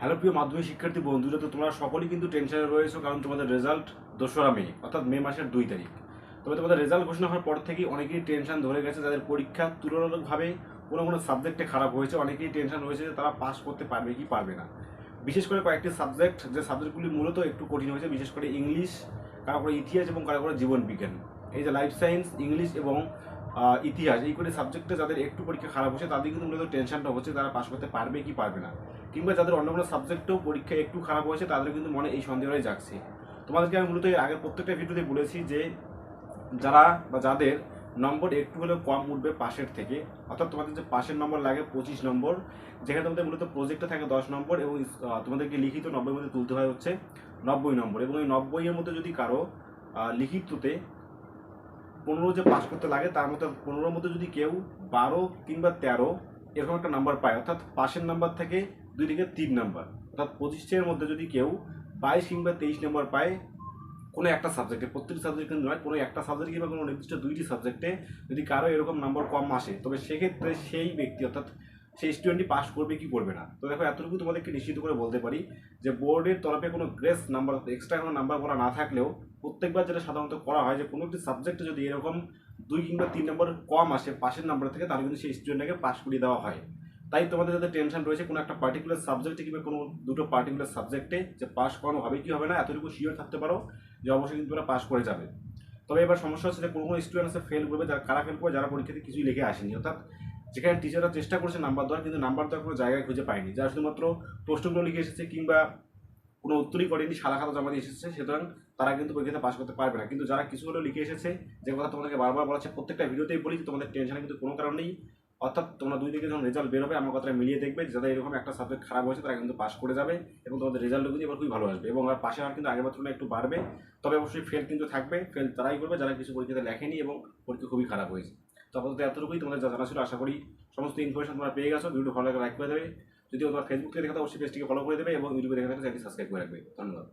Hello প্রিয় মাধ্যমিক শিক্ষার্থী বন্ধুরা, তো তোমরা সকলেই কিন্তু টেনশনে রয়েছো কারণ তোমাদের রেজাল্ট দোসরা মে, অর্থাৎ মে মাসের দুই তারিখ। তবে তোমাদের রেজাল্ট ঘোষণা হওয়ার পর থেকেই অনেকেই টেনশন ধরে গেছে, যাদের পরীক্ষা তুলনামূলকভাবে কোনো কোনো সাবজেক্টে খারাপ হয়েছে, অনেকেই টেনশন রয়েছে যে তারা পাস করতে পারবে কি পারবে না। বিশেষ করে কয়েকটি সাবজেক্ট যে সাবজেক্টগুলি মূলত একটু কঠিন হয়েছে, বিশেষ করে ইংলিশ, কারও করে ইতিহাস এবং কারও করে জীবন বিজ্ঞান। এই যে লাইফ সায়েন্স ইংলিশ এবং ইতিহাস, এই করে সাবজেক্টে যাদের একটু পরীক্ষা খারাপ হচ্ছে তাদের কিন্তু মূলত টেনশনটা হচ্ছে তারা পাস করতে পারবে কি পারবে না। কিংবা যাদের অন্য কোনো সাবজেক্টেও পরীক্ষা একটু খারাপ হয়েছে, তাদের কিন্তু মনে এই সন্দেহটাই জাগছে। তোমাদেরকে আমি মূলত এর আগের প্রত্যেকটা ভিডিওতে বলেছি যে, যারা বা যাদের নম্বর একটু হলেও কম উঠবে পাশের থেকে, অর্থাৎ তোমাদের যে পাশের নম্বর লাগে পঁচিশ নম্বর, যেখানে তোমাদের মূলত প্রজেক্টে থাকে দশ নম্বর এবং তোমাদেরকে লিখিত নব্বই মধ্যে তুলতে হয় হচ্ছে নব্বই নম্বর এবং এই নব্বইয়ের মধ্যে যদি কারও লিখিততে পনেরো যে পাস করতে লাগে, তার মধ্যে পনেরোর মধ্যে যদি কেউ বারো কিংবা তেরো এরকম একটা নাম্বার পায়, অর্থাৎ পাশের নাম্বার থেকে দুই থেকে তিন নাম্বার। অর্থাৎ পঁচিশের মধ্যে যদি কেউ বাইশ কিংবা তেইশ নাম্বার পায়, কোনো একটা সাবজেক্টে প্রত্যেকটি সাবজেক্টে নয়, কোনো একটা সাবজেক্ট কিংবা কোনো নির্দিষ্ট দুইটি সাবজেক্টে যদি কারও এরকম নাম্বার কম আসে, তবে সেক্ষেত্রে সেই ব্যক্তি, অর্থাৎ সেই স্টুডেন্টটি পাস করবে কি করবে না? তো দেখো, এতটুকু তোমাদেরকে নিশ্চিত করে বলতে পারি যে বোর্ডের তরফে কোনো গ্রেস নাম্বার এক্সট্রা কোনো নাম্বার করা না থাকলেও প্রত্যেকবার যেটা সাধারণত করা হয় যে কোনো একটি সাবজেক্টে যদি এরকম দুই কিংবা তিন নম্বর কম আসে, পাশের নাম্বার থেকে, তাহলে কিন্তু সেই স্টুডেন্টটাকে পাস করিয়ে দেওয়া হয়। তাই তোমাদের যাদের টেনশন রয়েছে, কোনো একটা পার্টিকুলার সাবজেক্টে কিংবা কোনো দুটো পার্টিকুলার সাবজেক্টে যে পাস করানো হবে কি হবে না, এতটুকু শিওর থাকতে পারো যে অবশ্যই কিন্তু তোমরা পাস করে যাবে। তবে এবার সমস্যা হচ্ছে যে কোনো কোনো স্টুডেন্ট আছে ফেল করবে, যারা কারা ফেল করবে, যারা পরীক্ষাতে কিছুই লিখে আসেনি। অর্থাৎ যেখানে টিচাররা চেষ্টা করছে নাম্বার দেওয়ার, কিন্তু নাম্বার দেওয়ার কোনো জায়গায় খুঁজে পায়নি। যারা শুধুমাত্র প্রশ্নগুলো লিখে এসেছে কিংবা কোনো উত্তরই করেনি, সাদা খাতা জমা দিয়ে এসেছে, সুতরাং তারা কিন্তু পরীক্ষাতে পাস করতে পারবে না। কিন্তু যারা কিছু হলেও লিখে এসেছে, যে কথা তোমাদেরকে বারবার বলা হচ্ছে, প্রত্যেকটা ভিডিওতেই বলি তোমাদের টেনশনে কিন্তু কোনো কারণ নেই। অর্থাৎ তোমরা দুই দিকে যখন রেজাল্ট বেরোবে আমার কথাটা মিলিয়ে দেখবে যাদের এরকম একটা সাবজেক্ট খারাপ হয়েছে, তারা কিন্তু পাস করে যাবে এবং তোমাদের রেজাল্টও কিন্তু এবার খুবই ভালো আসবে এবং আর পাশে আর কিন্তু আগের তুলনায় একটু বাড়বে। তবে অবশ্যই ফেল কিন্তু থাকবে ফেল তারাই করবে, যারা কিছু পরীক্ষাতে লেখেনি এবং পরীক্ষা খুবই খারাপ হয়েছে। তো আপাতত এতটুকুই, তোমাদের যা জানা ছিল, আশা করি সমস্ত ইনফরমেশন তোমরা পেয়ে গেছো। ভিডিও ভালো লাগে লাইক করে দেবে। যদি তোমার ফেসবুক থেকে দেখা থাকে অবশ্যই পেজটিকে ফলো করে দেবে এবং ইউটিউবে দেখা থাকে চ্যানেলটি সাবস্ক্রাইব করে রাখবে। ধন্যবাদ।